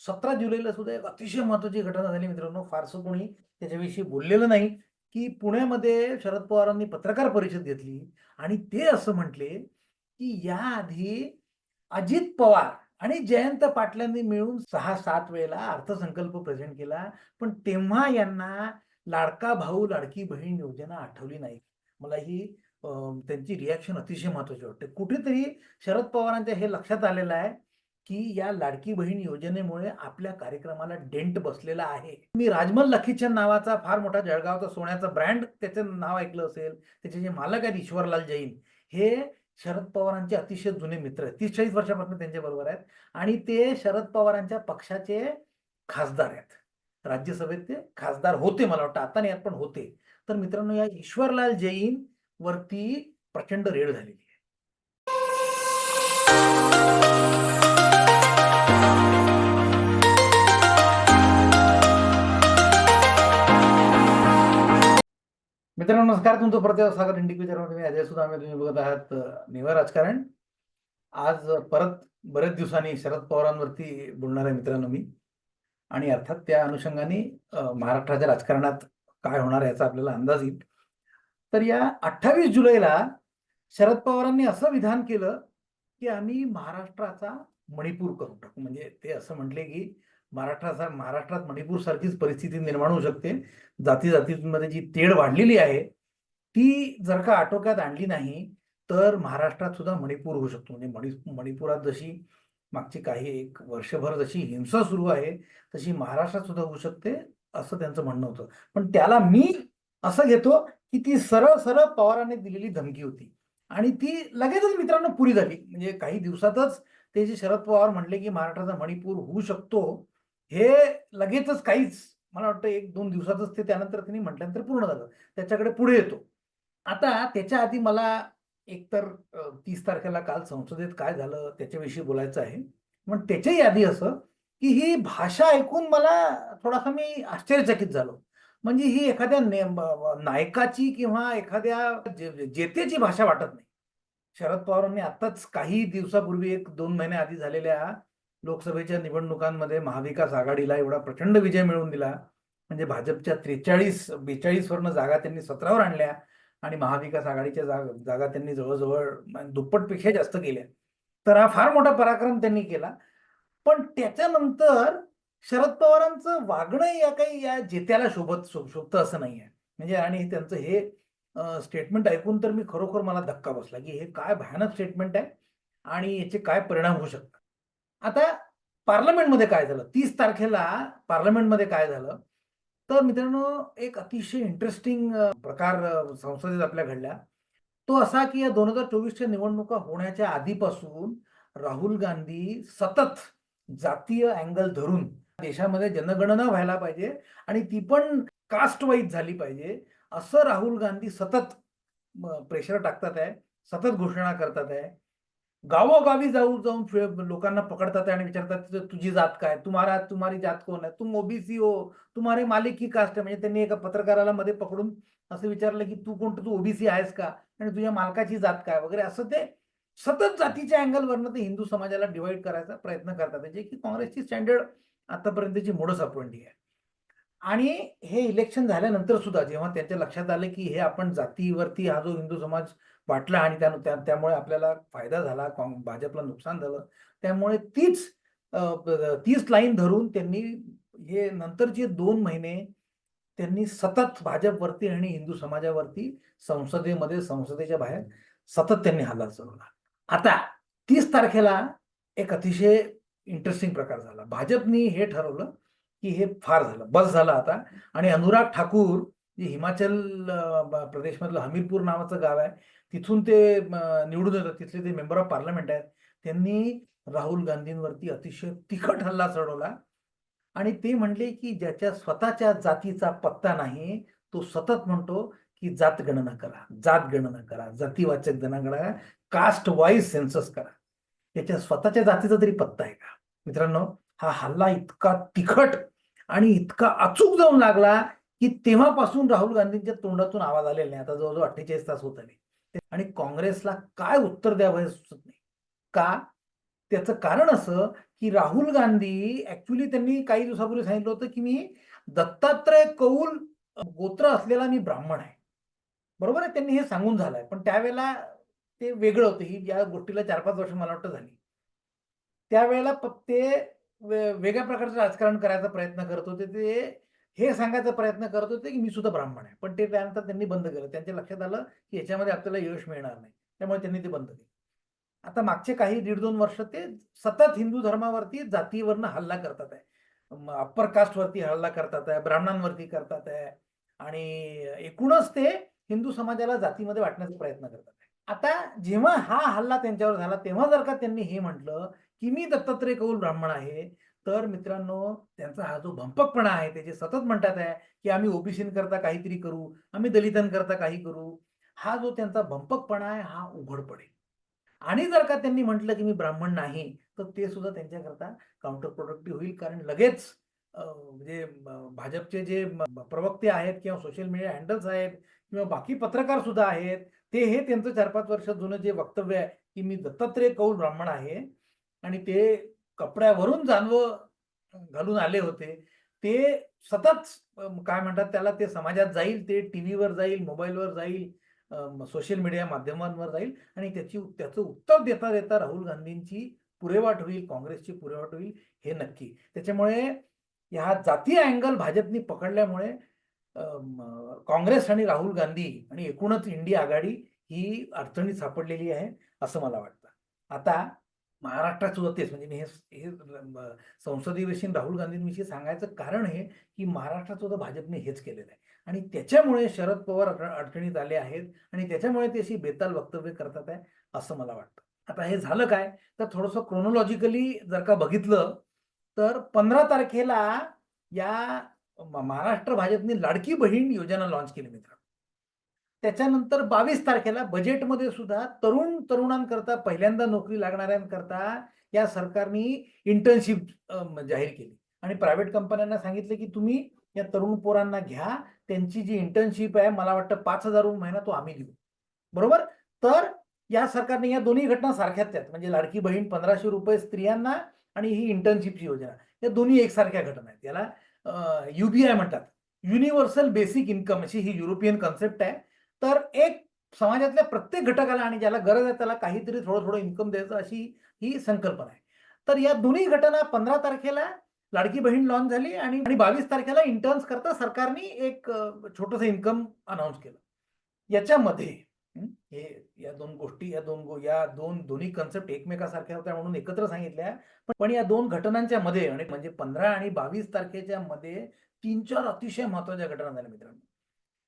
सतरा जुलैला सुद्धा एक अतिशय महत्वाची घटना झाली मित्रांनो. फारसं कोणी त्याच्याविषयी बोललेलं नाही की पुण्यामध्ये शरद पवारांनी पत्रकार परिषद घेतली आणि ते असं म्हटले की याआधी अजित पवार आणि जयंत पाटलांनी मिळून सहा सात वेळेला अर्थसंकल्प प्रेझेंट केला पण तेव्हा यांना लाडका भाऊ लाडकी बहीण योजना आठवली नाही. मला ही त्यांची रिॲक्शन अतिशय महत्वाची वाटते. कुठेतरी शरद पवारांच्या हे लक्षात आलेलं आहे की या लाडकी बहीण योजनेमुळे आपल्या कार्यक्रमाला डेंट बसलेला आहे. मी राजमल लखीचंद नावाचा फार मोठा जळगावचा सोन्याचा ब्रँड त्याचं नाव ऐकलं असेल त्याचे जे मालक आहेत ईश्वरलाल जैन हे शरद पवारांचे अतिशय जुने मित्र आहेत. तीस चाळीस वर्षापासून त्यांच्या बरोबर आहेत आणि ते शरद पवारांच्या पक्षाचे खासदार आहेत. राज्यसभेत ते खासदार होते मला वाटतं. आता नाही पण होते. तर मित्रांनो या ईश्वरलाल जैन वरती प्रचंड रेड झालेली मित्रांनो नमस्कार. तुमचं प्रत्येक सागर इंडिक मी अजय सुद्धा. तुम्ही बघत आहात अ, निवा राजकारण. आज परत बरेच दिवसांनी शरद पवारांवरती बोलणार आहे मित्रांनो मी. आणि अर्थात त्या अनुषंगाने महाराष्ट्राच्या राजकारणात काय होणार आहे याचा आपल्याला अंदाज येईल. तर या अठ्ठावीस जुलैला शरद पवारांनी असं विधान केलं की आम्ही महाराष्ट्राचा मणिपूर करून टाकू म्हणजे ते असं म्हटले की महाराष्ट्राचा महाराष्ट्रात मणिपूर सारखीच परिस्थिती निर्माण होऊ शकते. जाती जातींमध्ये जी तेढ वाढलेली आहे ती जर का आटोक्यात आणली नाही तर महाराष्ट्रात सुद्धा मणिपूर होऊ शकतो. म्हणजे मणि मणिपुरात जशी मागची काही एक वर्षभर जशी हिंसा सुरू आहे तशी महाराष्ट्रात सुद्धा होऊ शकते असं त्यांचं म्हणणं होतं. पण त्याला मी असं घेतो की ती सरळ सरळ पवारांनी दिलेली धमकी होती. आणि ती लगेचच मित्रांनो पुरी झाली. म्हणजे काही दिवसातच ते जे शरद पवार म्हणले की महाराष्ट्राचा मणिपूर होऊ शकतो हे लगेचच काहीच मला वाटतं एक दोन दिवसातच ते त्यानंतर त्यांनी म्हटल्यानंतर पूर्ण झालं. त्याच्याकडे पुढे येतो. आता त्याच्या आधी मला एकतर तीस तारखेला काल संसदेत काय झालं त्याच्याविषयी बोलायचं आहे. पण त्याच्याही आधी असं की ही भाषा ऐकून मला थोडासा मी आश्चर्यचकित झालो. म्हणजे ही एखाद्या नायकाची किंवा एखाद्या जेतेची भाषा वाटत नाही. शरद पवारांनी आताच काही दिवसापूर्वी एक दोन महिने आधी झालेल्या लोकसभेच्या निवडणुकांमध्ये महाविकास आघाडीला एवढा प्रचंड विजय मिळवून दिला. म्हणजे भाजपच्या त्रेचाळीस बेचाळीसवरनं जागा त्यांनी सतरावर आणल्या आणि महाविकास आघाडीच्या जागा जागा त्यांनी जवळजवळ म्हणजे दुप्पटपेक्षा जास्त केल्या. तर हा फार मोठा पराक्रम त्यांनी केला. पण त्याच्यानंतर शरद पवारांचं वागणं या काही या जेत्याला शोभत शोभतं असं नाही आहे. म्हणजे आणि त्यांचं हे स्टेटमेंट ऐकून तर मी खरोखर मला धक्का बसला की हे काय भयानक स्टेटमेंट आहे आणि याचे काय परिणाम होऊ शकतात. आता पार्लमेंटमध्ये काय झालं? तीस तारखेला पार्लमेंटमध्ये काय झालं? तर मित्रांनो एक अतिशय इंटरेस्टिंग प्रकार संसदेत आपल्या घडला तो असा की या दोन हजार चोवीसच्या निवडणुका होण्याच्या आधीपासून राहुल गांधी सतत जातीय अँगल धरून देशामध्ये जनगणना व्हायला पाहिजे आणि ती पण कास्ट वाईज झाली पाहिजे असं राहुल गांधी सतत प्रेशर टाकतात आहे सतत घोषणा करतात आहे. गावोगावी जाऊन जाऊन लोकांना पकडतात आणि विचारतात तुझी जात काय? तुम्हारा तुम्हारी जात कोण आहे? तुम ओबीसी हो. तुम्हारे मालिक कास्ट आहे. म्हणजे त्यांनी एका पत्रकाराला मध्ये पकडून असं विचारलं की तू कोणतं तू ओबीसी आहेस का? आणि तुझ्या मालकाची जात काय? वगैरे असं ते सतत जातीच्या अँगलवरनं ते हिंदू समाजाला डिवाइड करायचा प्रयत्न करतात. जे की काँग्रेसची स्टँडर्ड आतापर्यंतची मोडस अपवंडी आहे. आणि हे इलेक्शन झाल्यानंतर सुद्धा जेव्हा त्याच्या लक्षात आलं की हे आपण जातीवरती हा जो हिंदू समाज वाटला आणि त्या त्या- त्यामुळे आपल्याला फायदा झाला भाजपला नुकसान झालं. त्यामुळे तीच तीच लाईन धरून त्यांनी हे नंतरचे दोन महिने त्यांनी सतत भाजपवरती आणि हिंदू समाजावरती संसदेमध्ये संसदेच्या बाहेर सतत त्यांनी हल्ला चढवला. आता तीस तारखेला एक अतिशय इंटरेस्टिंग प्रकार झाला. भाजपनी हे ठरवलं की हे फार झालं बस झालं आता. आणि अनुराग ठाकूर जे हिमाचल प्रदेशमधलं हमीरपूर नावाचं गाव आहे. तिथून ते निवडून येतात. तिथले ते मेंबर ऑफ पार्लमेंट आहेत त्यांनी राहुल गांधींवरती अतिशय तिखट हल्ला चढवला. आणि ते म्हणले की ज्याच्या स्वतःच्या जातीचा पत्ता नाही तो सतत म्हणतो की जात गणना करा जात गणना करा जातीवाचक गणना कास्ट वाईज सेन्सस करा. त्याच्या स्वतःच्या जातीचा तरी पत्ता आहे का? मित्रांनो हा हल्ला इतका तिखट आणि इतका अचूक जाऊन लागला की तेव्हापासून राहुल गांधींच्या तोंडातून आवाज आलेला नाही. आता जवळजवळ अठ्ठेचाळीस तास होत आले. आणि काँग्रेसला काय उत्तर द्यावं हे सुचत नाही. का? त्याचं कारण असं की राहुल गांधी ऍक्च्युली त्यांनी काही दिवसापूर्वी सांगितलं होतं की मी दत्तात्रय कौल गोत्र असलेला मी ब्राह्मण आहे. बरोबर आहे? त्यांनी हे सांगून झालंय. पण त्यावेळेला ते वेगळं होतं. ही या गोष्टीला चार पाच वर्ष मला वाटतं झाली. त्यावेळेला ते वेगळ्या प्रकारचं राजकारण करायचा प्रयत्न करत होते. ते हे सांगायचा प्रयत्न करत होते की मी सुद्धा ब्राह्मण आहे. पण ते त्यानंतर त्यांनी बंद केलं. त्यांच्या लक्षात आलं की याच्यामध्ये आपल्याला यश मिळणार नाही. त्यामुळे त्यांनी ते बंद केलं. आता मागचे काही दीड दोन वर्ष ते सतत हिंदू धर्मावरती जातीवरनं हल्ला करतात आहे. अप्पर कास्टवरती हल्ला करतात आहे ब्राह्मणांवरती करतात आहे. आणि एकूणच ते हिंदू समाजाला जातीमध्ये वाटण्याचा प्रयत्न करतात आहे. आता जेव्हा हा हल्ला त्यांच्यावर झाला तेव्हा जर का त्यांनी हे म्हटलं की मी दत्तात्रय कौल ब्राह्मण आहे तर मित्रांनो त्यांचा हा जो भंपकपणा आहे ते जे सतत म्हणतात आहे की आम्ही ओबीसींकरता काहीतरी करू आम्ही दलितांकरता काही करू हा जो त्यांचा भंपकपणा आहे हा उघड पडेल. आणि जर का त्यांनी म्हटलं की मी ब्राह्मण नाही तर ते सुद्धा त्यांच्याकरता काउंटर प्रोडक्टिव्ह होईल. कारण लगेच म्हणजे भाजपचे जे प्रवक्ते आहेत किंवा सोशल मीडिया हँडल्स आहेत किंवा बाकी पत्रकार सुद्धा आहेत ते हे त्यांचं चार पाच वर्ष जुनं जे वक्तव्य आहे की मी दत्तात्रय कौल ब्राह्मण आहे आणि ते कपड्यावरून जानवं घालून आले होते. ते सतत काय म्हणतात त्याला ते समाजात जाईल ते टीव्हीवर जाईल मोबाईलवर जाईल सोशल मीडिया माध्यमांवर जाईल आणि त्याची त्याचं उत्तर देता देता राहुल गांधींची पुरेवाट होईल काँग्रेसची पुरेवाट होईल हे नक्की. त्याच्यामुळे ह्या जातीय अँगल भाजपनी पकडल्यामुळे काँग्रेस आणि राहुल गांधी आणि एकूणच इंडिया आघाडी ही अडचणीत सापडलेली आहे असं मला वाटतं. आता महाराष्ट्रात सुद्धा तेच. म्हणजे मी हे हे संसदीय विषयी राहुल गांधींविषयी सांगायचं कारण हे की महाराष्ट्रात सुद्धा भाजपने हेच केलेलं आहे. आणि त्याच्यामुळे शरद पवार अडचणीत आले आहेत आणि त्याच्यामुळे ते अशी बेताल वक्तव्य करतात आहे असं मला वाटतं. आता हे झालं काय? तर थोडंसं क्रोनॉलॉजिकली जर का बघितलं तर पंधरा तारखेला या महाराष्ट्र भाजपने लाडकी बहीण योजना लॉन्च केली मित्र त्याच्यानंतर बावीस तारखेला बजेटमध्ये सुद्धा तरुण तरुणांकरता पहिल्यांदा नोकरी लागणाऱ्यांकरता या सरकारने म्हणजे इंटर्नशिप जाहीर केली. आणि प्रायव्हेट कंपन्यांना सांगितलं की तुम्ही या तरुण पोरांना घ्या त्यांची जी इंटर्नशिप आहे मला वाटतं पाच हजार रुपये महिना तो आम्ही देऊ. बरोबर? तर या सरकारने या दोन्ही घटना सारख्याच आहेत. म्हणजे लाडकी बहीण पंधराशे रुपये स्त्रियांना आणि ही इंटर्नशिपची योजना. या दोन्ही एकसारख्या घटना आहेत. याला युबीआय म्हणतात. युनिव्हर्सल बेसिक इन्कम अशी ही युरोपियन कन्सेप्ट आहे. तर एक समाजातल्या प्रत्येक घटकाला आणि ज्याला गरज आहे त्याला काहीतरी थोडं थोडं इन्कम द्यायचं अशी ही संकल्पना आहे. तर या दोन्ही घटना पंधरा तारखेला लाडकी बहीण लॉन्च झाली आणि बावीस तारखेला इंटर्न्स करता सरकारने एक छोटस इन्कम अनाऊन्स केलं. याच्यामध्ये हे या दोन गोष्टी या दोन गो- या दोन दोन्ही कन्सेप्ट एकमेकासारख्या होत्या म्हणून एकत्र सांगितल्या. पण- पण या दोन घटनांच्या मध्ये आणि म्हणजे पंधरा आणि बावीस तारखेच्या मध्ये तीन चार अतिशय महत्त्वाच्या घटना झाल्या मित्रांनो.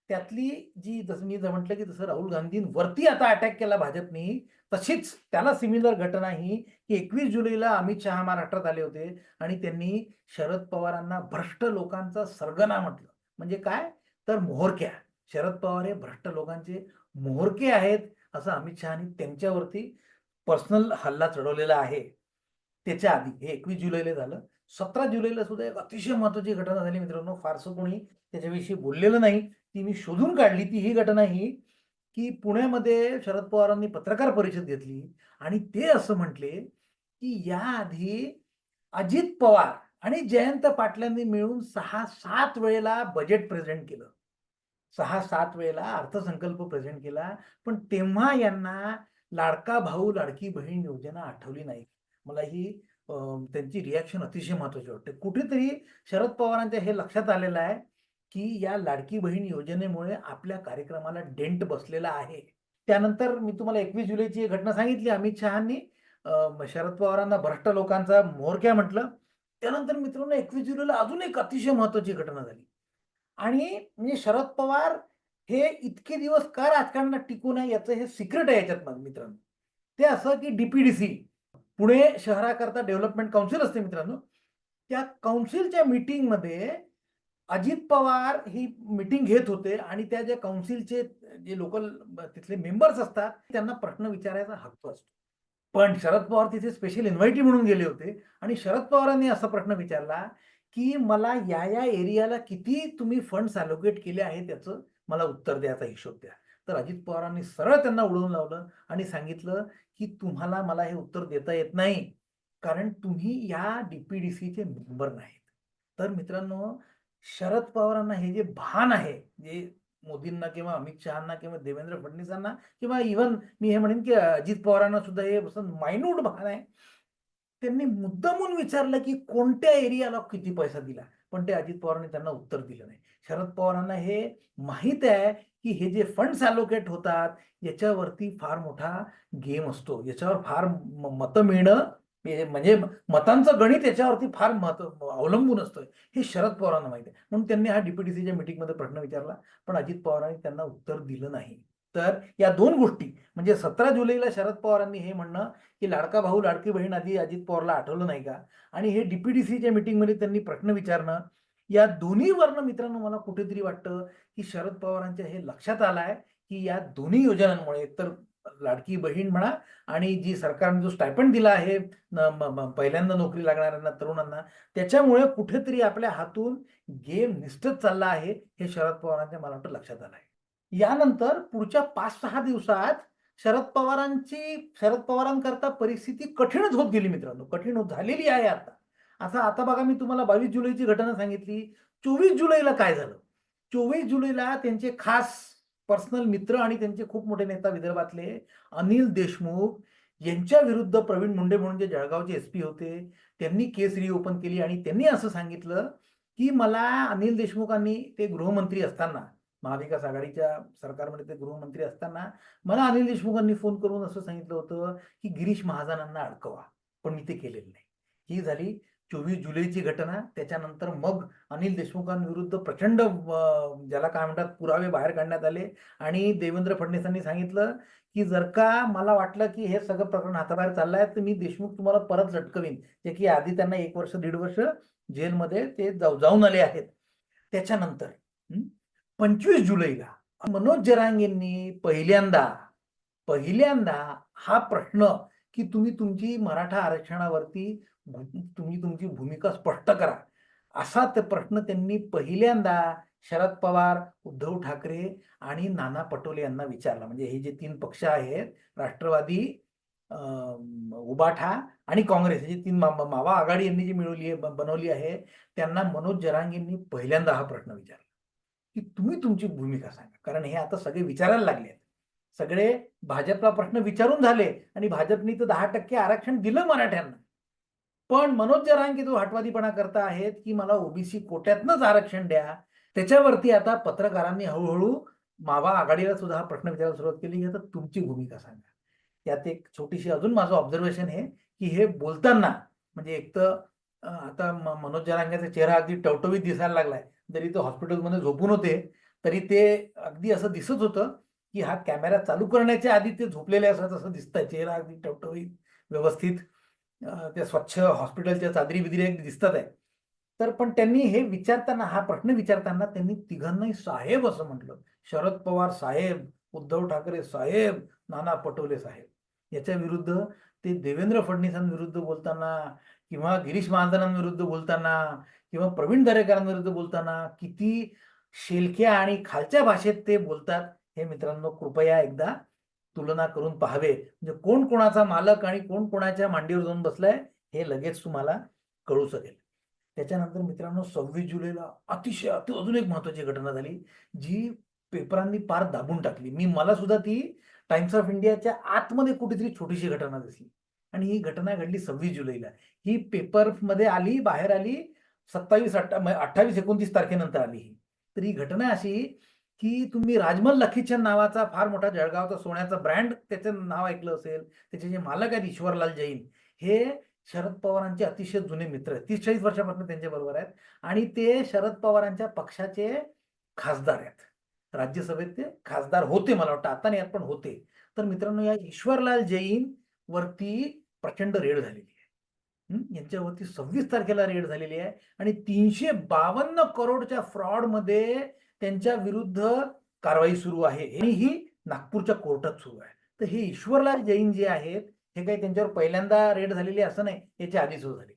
त्यातली जी जसं मी जर म्हटलं की जसं राहुल गांधींवरती आता अटॅक केला भाजपनी तशीच त्याला सिमिलर घटना ही की एकवीस जुलैला अमित शहा महाराष्ट्रात आले होते आणि त्यांनी शरद पवारांना भ्रष्ट लोकांचा सरगना म्हटलं. म्हणजे काय? तर मोहरक्या. शरद पवार हे भ्रष्ट लोकांचे मोहरके आहेत असं अमित शहानी त्यांच्यावरती पर्सनल हल्ला चढवलेला आहे. त्याच्या आधी हे एकवीस जुलैला झालं. सतरा जुलैला सुद्धा एक अतिशय महत्वाची घटना झाली मित्रांनो. फारसं कोणी त्याच्याविषयी बोललेलं नाही. ती मी शोधून काढली ती ही घटना ही की पुण्यामध्ये शरद पवारांनी पत्रकार परिषद घेतली आणि ते असं म्हटले की याआधी अजित पवार आणि जयंत पाटलांनी मिळून सहा सात वेळेला बजेट प्रेझेंट केलं. सहा सात वेळेला अर्थसंकल्प प्रेझेंट केला पण तेव्हा यांना लाडका भाऊ लाडकी बहीण योजना आठवली नाही. मला ही त्यांची रिॲक्शन अतिशय महत्वाची वाटते. कुठेतरी शरद पवारांच्या हे लक्षात आलेलं आहे की या लाडकी बहीण योजनेमुळे आपल्या कार्यक्रमाला डेंट बसलेला आहे. त्यानंतर मी तुम्हाला एकवीस जुलैची एक घटना सांगितली. अमित शहानी शरद पवारांना भ्रष्ट लोकांचा मोरक्या म्हटलं. त्यानंतर मित्रांनो एकवीस जुलैला अजून एक अतिशय महत्वाची घटना झाली. आणि म्हणजे शरद पवार हे इतके दिवस का राजकारणात टिकून आहे याचं हे सिक्रेट आहे याच्यात मग मित्रांनो. ते असं की डीपीडीसी पुणे शहराकरता डेव्हलपमेंट काउन्सिल असते मित्रांनो. त्या काउन्सिलच्या मीटिंगमध्ये अजित पवार ही मीटिंग घेत होते आणि त्या ज्या काउन्सिलचे जे लोकल तिथले मेंबर्स असतात त्यांना प्रश्न विचारायचा हक्क असतो. पण शरद पवार तिथे स्पेशल इन्व्हायटी म्हणून गेले होते आणि शरद पवारांनी असा प्रश्न विचारला की मला या या एरियाला किती तुम्ही फंड्स अलोकेट केले आहे त्याचं मला उत्तर द्यायचा हिशोब द्या. तर अजित पवारांनी सरळ त्यांना उडवून लावलं आणि सांगितलं की तुम्हाला मला हे उत्तर देता येत नाही कारण तुम्ही या डीपीडीसीचे मेंबर नाहीत. तर मित्रांनो शरद पवारांना हे जे भान आहे जे मोदींना किंवा अमित शहाना किंवा देवेंद्र फडणवीसांना किंवा इव्हन मी हे म्हणेन की अजित पवारांना सुद्धा हे मायन्यूट भान आहे. त्यांनी मुद्दामून विचारलं की कोणत्या एरियाला किती पैसा दिला? पण ते अजित पवारांनी त्यांना उत्तर दिलं नाही. शरद पवारांना हे माहीत आहे की हे जे फंड्स अलोकेट होतात याच्यावरती फार मोठा गेम असतो. याच्यावर फार मतं मिळणं म्हणजे मतांचं गणित याच्यावरती फार महत्त्व अवलंबून असतं हे शरद पवारांना माहिती आहे. म्हणून त्यांनी हा डीपीटीसीच्या मिटिंगमध्ये प्रश्न विचारला. पण अजित पवारांनी त्यांना उत्तर दिलं नाही. तर या दोन गोष्टी म्हणजे सतरा जुलैला शरद पवारांनी हे म्हणणं की लाडका भाऊ लाडकी बहीण आधी अजित पवारला आठवलं नाही का? आणि हे डीपीडीसीच्या मिटिंगमध्ये त्यांनी प्रश्न विचारणं या दोन्ही वर्ण मित्रांनो मला कुठेतरी वाटतं की शरद पवारांच्या हे लक्षात आलं आहे की या दोन्ही योजनांमुळे तर लाडकी बहीण म्हणा आणि जी सरकारने जो स्टायपंड दिला आहे पहिल्यांदा नोकरी लागणाऱ्यांना तरुणांना त्याच्यामुळे कुठेतरी आपल्या हातून गेम निष्ठच चालला आहे हे शरद पवारांच्या मला वाटतं लक्षात आलं आहे यानंतर पुढच्या पाच सहा दिवसात शरद पवारांची शरद पवारांकरता परिस्थिती कठीणच होत गेली मित्रांनो कठीण होत झालेली आहे आता. आता आता बघा मी तुम्हाला बावीस जुलैची घटना सांगितली. चोवीस जुलैला काय झालं? चोवीस जुलैला त्यांचे खास पर्सनल मित्र आणि त्यांचे खूप मोठे नेता विदर्भातले अनिल देशमुख यांच्या विरुद्ध प्रवीण मुंडे म्हणून जे जळगावचे एस पी होते त्यांनी केस रिओपन केली आणि त्यांनी असं सांगितलं की मला अनिल देशमुखांनी ते गृहमंत्री असताना महाविकास आघाडीच्या सरकारमध्ये ते गृहमंत्री असताना मला अनिल देशमुखांनी फोन करून असं सांगितलं होतं की गिरीश महाजनांना अडकवा पण मी ते केलेलं नाही. ही झाली चोवीस जुलैची घटना त्याच्यानंतर मग अनिल देशमुखांविरुद्ध प्रचंड ज्याला काय म्हणतात पुरावे बाहेर काढण्यात आले. आणि देवेंद्र फडणवीसांनी सांगितलं की जर का मला वाटलं की हे सगळं प्रकरण हाताबाहेर चाललं आहे तर मी देशमुख तुम्हाला परत झटकवीन जे की आधी त्यांना एक वर्ष दीड वर्ष जेलमध्ये ते जाऊ जाऊन आले आहेत. त्याच्यानंतर पंचवीस जुलैला मनोज जरांगेंनी पहिल्यांदा पहिल्यांदा हा प्रश्न की तुम्ही तुमची मराठा आरक्षणावरती तुम्ही तुमची भूमिका स्पष्ट करा. असा ते प्रश्न त्यांनी पहिल्यांदा शरद पवार उद्धव ठाकरे आणि नाना पटोले यांना विचारला. म्हणजे हे जे तीन पक्ष आहेत राष्ट्रवादी उबाठा आणि काँग्रेस हे तीन मावा आघाडी यांनी जी मिळवली आहे बनवली आहे त्यांना मनोज जरांगींनी पहिल्यांदा हा प्रश्न विचारला. की तुम्ही तुमची भूमिका सांगा. कारण हे आता सगळे विचारायला लागले आहेत. सगळे भाजपला प्रश्न विचारून झाले आणि भाजपनी तर दहा टक्के आरक्षण दिलं मराठ्यांना. पण मनोज जरांगे जो हटवादीपणा करता आहेत की मला ओबीसी कोट्यातनच आरक्षण द्या. त्याच्यावरती आता पत्रकारांनी हळूहळू मावा आघाडीला सुद्धा हा प्रश्न विचारायला सुरुवात केली. आता तुमची भूमिका सांगा. यात एक छोटीशी अजून माझं ऑब्झर्वेशन आहे की हे बोलताना म्हणजे एक तर आता मनोज जरांग्याचा चेहरा अगदी टवटवीत दिसायला लागलाय. जरी तो हॉस्पिटलमध्ये झोपून होते तरी ते अगदी असं दिसत होतं की हा कॅमेरा चालू करण्याच्या आधी ते झोपलेले असत असं दिसतंय. चेहरा अगदी टवटवीत व्यवस्थित. त्या स्वच्छ हॉस्पिटलच्या चादरी बिदरी दिसतात आहे. तर पण त्यांनी हे विचारताना हा प्रश्न विचारताना त्यांनी तिघांनाही साहेब असं म्हटलं. शरद पवार साहेब उद्धव ठाकरे साहेब नाना पटोले साहेब. याच्या विरुद्ध ते देवेंद्र फडणवीसांविरुद्ध बोलताना किंवा गिरीश महाजनांविरुद्ध बोलताना किंवा प्रवीण दरेकरांविरुद्ध बोलताना किती शेलक्या आणि खालच्या भाषेत ते बोलतात हे मित्रांनो कृपया एकदा तुलना करून पाहावे. म्हणजे कोण कोणाचा मालक आणि कोण कोणाच्या मांडीवर जाऊन बसलाय हे लगेच तुम्हाला कळू शकेल. त्याच्यानंतर मित्रांनो सव्वीस जुलैला अतिशय अति अजून एक महत्वाची घटना झाली जी पेपरांनी पार दाबून टाकली. मी मला सुद्धा ती टाइम्स ऑफ इंडियाच्या आतमध्ये कुठेतरी छोटीशी घटना दिसली. आणि ही घटना घडली सव्वीस जुलैला. ही पेपरमध्ये आली बाहेर आली सत्तावीस अठ्ठावीस एकोणतीस तारखेनंतर आली ही. तर ही घटना अशी की तुम्ही राजमल लखीचंद नावाचा फार मोठा जळगावचा सोन्याचा ब्रँड त्याचं नाव ऐकलं असेल त्याचे जे मालक आहेत ईश्वरलाल जैन हे शरद पवारांचे अतिशय जुने मित्र आहेत. तीस चाळीस वर्षापासून त्यांच्या बरोबर आहेत. आणि ते शरद पवारांच्या पक्षाचे खासदार आहेत. राज्यसभेत ते खासदार होते मला वाटतं. आता नाही पण होते. तर मित्रांनो या ईश्वरलाल जैन वरती प्रचंड रेड झालेली आहे. यांच्यावरती सव्वीस तारखेला रेड झालेली आहे. आणि तीनशे बावन्न करोडच्या फ्रॉडमध्ये त्यांच्या विरुद्ध कारवाई सुरू आहे. आणि ही नागपूरच्या कोर्टात सुरू आहे. तर हे ईश्वरलाल जैन जे आहेत हे काही त्यांच्यावर पहिल्यांदा रेड झालेली असं नाही याच्या आधी सुरू झाली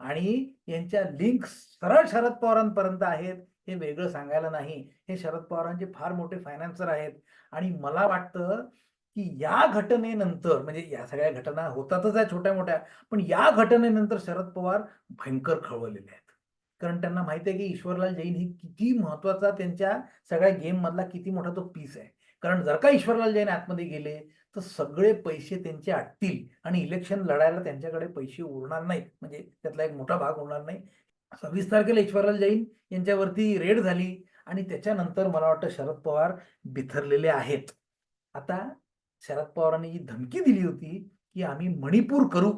आणि यांच्या लिंक सरळ शरद पवारांपर्यंत आहेत हे वेगळं सांगायला नाही. हे शरद पवारांचे फार मोठे फायनान्सर आहेत. आणि मला वाटतं की या घटनेनंतर म्हणजे या सगळ्या घटना होतातच आहे छोट्या मोठ्या पण या घटनेनंतर शरद पवार भयंकर खळवलेले आहेत. कारण त्यांना माहिती आहे की ईश्वरलाल जैन ही किती महत्त्वाचा त्यांच्या सगळ्या गेम मधला किती मोठा तो पीस आहे. कारण जर का ईश्वरलाल जैन आतमध्ये गेले तर सगळे पैसे त्यांचे आटतील आणि इलेक्शन लढायला त्यांच्याकडे पैसे उरणार नाहीत. म्हणजे त्यातला एक मोठा भाग उरणार नाही. सव्वीस तारखेला ईश्वरलाल जैन यांच्यावरती रेड झाली आणि त्याच्यानंतर मला वाटतं शरद पवार बिथरलेले आहेत. आता शरद पवारांनी जी धमकी दिली होती की आम्ही मणिपूर करू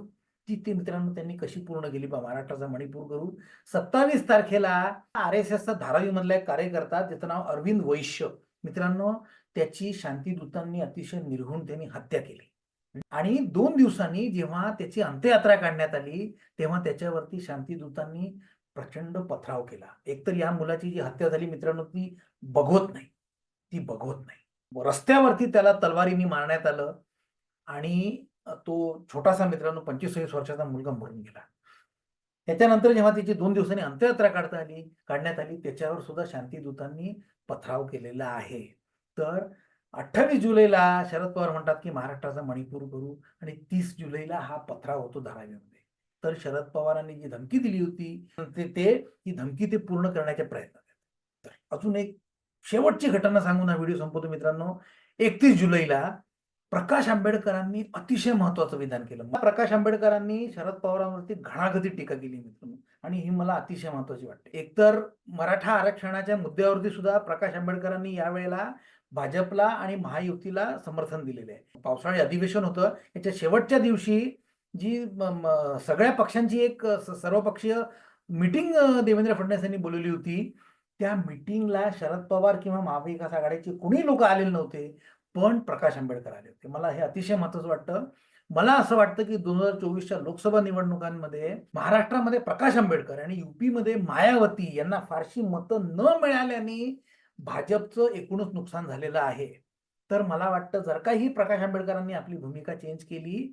ती मित्रांनो त्यांनी कशी पूर्ण केली बा महाराष्ट्राचा मणिपूर करून. सत्तावीस तारखेला आर एस एसचा धारावी मधला एक कार्यकर्ता त्याचं नाव अरविंद वैश्य. मित्रांनो त्याची शांतीदूतांनी अतिशय निर्घुण त्यांनी हत्या केली. आणि दोन दिवसांनी जेव्हा त्याची अंत्ययात्रा काढण्यात आली तेव्हा त्याच्यावरती शांतीदूतांनी प्रचंड पथराव केला. एकतर या मुलाची जी हत्या झाली मित्रांनो ती बघवत नाही. ती बघवत नाही. रस्त्यावरती त्याला तलवारीने मारण्यात आलं. आणि तो छोटासा मित्रांनो पंचवीस वर्षाचा मुलगा मरून गेला. त्याच्यानंतर जेव्हा तिची दोन दिवसांनी अंत्ययात्रा काढता आली काढण्यात आली त्याच्यावर सुद्धा शांतीदूतांनी पथराव केलेला आहे. तर अठ्ठावीस जुलैला शरद पवार म्हणतात की महाराष्ट्राचा मणिपूर करू आणि तीस जुलैला हा पथराव होतो धारावीमध्ये. तर शरद पवारांनी जी धमकी दिली होती ते ते ही धमकी ते पूर्ण करण्याचे प्रयत्न तर अजून एक शेवटची घटना सांगून हा व्हिडिओ संपवतो मित्रांनो. एकतीस जुलैला प्रकाश आंबेडकरांनी अतिशय महत्वाचं विधान केलं. प्रकाश आंबेडकरांनी शरद पवारांवरती घणाघती टीका केली मित्रांनो. आणि ही मला अतिशय महत्वाची वाटते. एकतर मराठा आरक्षणाच्या मुद्द्यावरती सुद्धा प्रकाश आंबेडकरांनी यावेळेला भाजपला आणि महायुतीला समर्थन दिलेले आहे. पावसाळी अधिवेशन होतं. याच्या शेवटच्या दिवशी जी सगळ्या पक्षांची एक सर्वपक्षीय मिटिंग देवेंद्र फडणवीस यांनी बोलवली होती. त्या मिटिंगला शरद पवार किंवा महाविकास आघाडीचे कोणी लोक आलेले नव्हते. पण प्रकाश आंबेडकर आले होते. मला हे अतिशय महत्वाचं वाटतं. मला असं वाटतं की दोन हजार चोवीसच्या लोकसभा निवडणुकांमध्ये महाराष्ट्रामध्ये प्रकाश आंबेडकर आणि युपीमध्ये मायावती यांना फारशी मतं न मिळाल्याने भाजपचं एकूणच नुकसान झालेलं आहे. तर मला वाटतं जर काही प्रकाश आंबेडकरांनी आपली भूमिका चेंज केली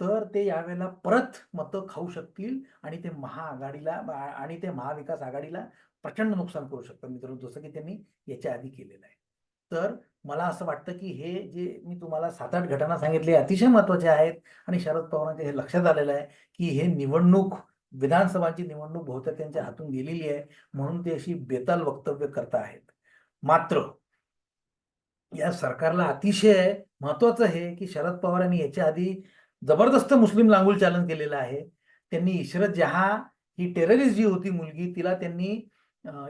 तर ते यावेळेला परत मतं खाऊ शकतील आणि ते महाआघाडीला आणि ते महाविकास आघाडीला प्रचंड नुकसान करू शकतात मित्रांनो. जसं की त्यांनी याच्या आधी केलेलं आहे. तर मला असं वाटतं की हे जे मी तुम्हाला सात आठ घटना सांगितले अतिशय महत्त्वाचे आहेत. आणि शरद पवारांच्या हे लक्षात आलेलं आहे की हे निवडणूक विधानसभाची निवडणूक बहुतेक त्यांच्या हातून गेलेली आहे. म्हणून ते अशी बेताल वक्तव्य करत आहेत. मात्र या सरकारला अतिशय महत्वाचं आहे की शरद पवार यांनी याच्या आधी जबरदस्त मुस्लिम लांगूल चालन केलेलं आहे. त्यांनी इशरत जहा ही टेररिस्ट जी होती मुलगी तिला त्यांनी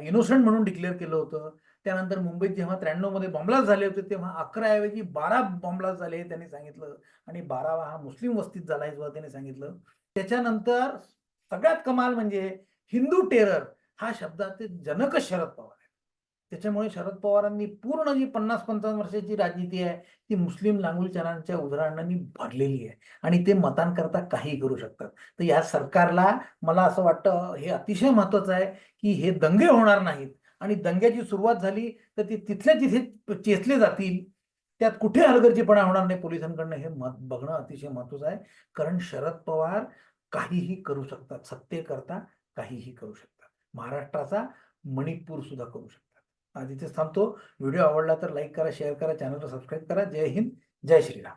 इनोसंट म्हणून डिक्लेअर केलं होतं. त्यानंतर मुंबईत जेव्हा त्र्याण्णवमध्ये बॉम्बलास झाले होते तेव्हा अकरा ऐवजी बारा बॉम्बलास झाले हे त्यांनी सांगितलं. आणि बारावा हा मुस्लिम वस्तीत झाला हे सुद्धा त्यांनी सांगितलं. त्याच्यानंतर सगळ्यात कमाल म्हणजे हिंदू टेरर हा शब्दाचे जनकच शरद पवार आहे त्याच्यामुळे शरद पवारांनी पूर्ण जी पन्नास पंचावन्न वर्षाची राजनीती आहे ती मुस्लिम लांगुलचरांच्या उदाहरणांनी भरलेली आहे. आणि ते मतांकरता काही करू शकतात. तर या सरकारला मला असं वाटतं हे अतिशय महत्वाचं आहे की हे दंगे होणार नाहीत. आणि दंग्याची सुरुवात झाली तर ती तिथल्या तिथे चेचले जातील. त्यात कुठे हलगर्जीपणा होणार नाही पोलिसांकडनं हे मत बघणं अतिशय महत्वाचं आहे. कारण शरद पवार काहीही करू शकतात सत्तेकरता काहीही करू शकतात. महाराष्ट्राचा मणिपूर सुद्धा करू शकतात. आज इथेच थांबतो. व्हिडिओ आवडला तर लाईक करा शेअर करा चॅनलला सबस्क्राईब करा. जय हिंद जय श्रीराम.